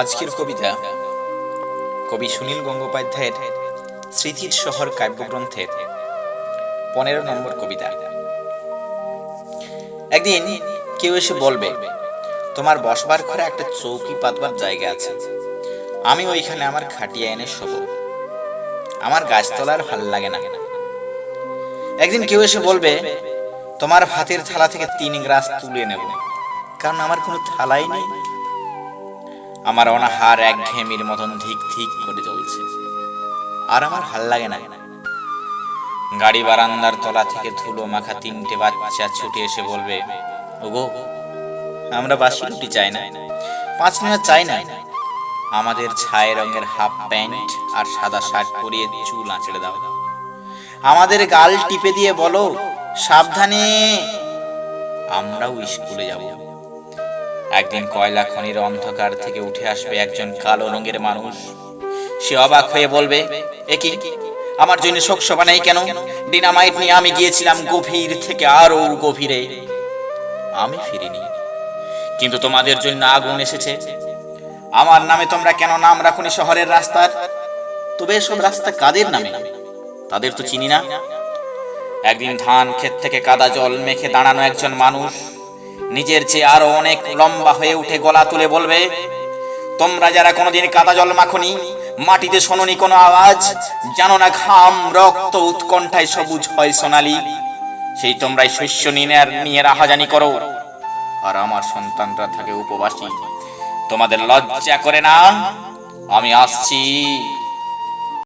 আজকের কবিতা কবি সুনীল গঙ্গোপাধ্যায়ের স্মৃতির শহর কাব্যগ্রন্থের পনেরো নম্বর কবিতা। একদিন কেউ এসে বলবে, তোমার বসবার ঘরে একটা চৌকি পাতবার জায়গা আছে। আমি ওইখানে আমার খাটিয়া এনে শোবো। আমার গাছতলার ভালো লাগে না। একদিন কেউ এসে বলবে, তোমার ভাতের থালা থেকে তিন গ্রাস তুলে নেব। কারণ আমার কোনো থালাই নেই। আমার অনাহার এক ঘেমির মতন ধিক ধিক করে চলছে আর আমার ভালো লাগে না। গাড়ি বারান্দার তলা থেকে ধুলো মাখা তিনটে বাচ্চা ছুটে এসে বলবে, ওগো, আমরা বাসি রুটি চাই না। পাঁচ মিনিট চাই না। আমাদের ছায় রঙের হাফ প্যান্ট আর সাদা শার্ট পরিয়ে চুল আঁচড়ে দাও। আমাদের গাল টিপে দিয়ে বলো, সাবধানে, আমরাও স্কুলে যাব। একদিন কয়লা খনির অন্ধকার থেকে উঠে আসবে একজন কালো রঙের মানুষ। সে অবাক হয়ে বলবে একই আমার জন্য শোকসভা নেই কেন? ডিনামাইট নিয়ে আমি গিয়েছিলাম গভীর থেকে আরও গভীরে। আমি ফিরিনি। কিন্তু তোমাদের জন্য আগুন এসেছে। আমার নামে তোমরা কেন নাম রাখুনি শহরের রাস্তার? তবে এসব রাস্তা কাদের নামে? তাদের তো চিনি না। একদিন ধান ক্ষেত থেকে কাদা জল মেখে দাঁড়ানো একজন মানুষ নিজের চেয়ে আরও অনেক লম্বা হয়ে উঠে গলা তুলে বলবে, তোমরা যারা কোনোদিন কাদা জল মাখনি, মাটিতে শোনি কোনো আওয়াজ, জানো না ঘাম, রক্ত উৎকণ্ঠায় সবুজ হয় সোনালি। সেই তোমরাই শস্য নিয়ে নিয়ে রাহাজানি করো। আর আমার সন্তানরা থাকে উপবাসী। তোমাদের লজ্জা করে না? আমি আসছি।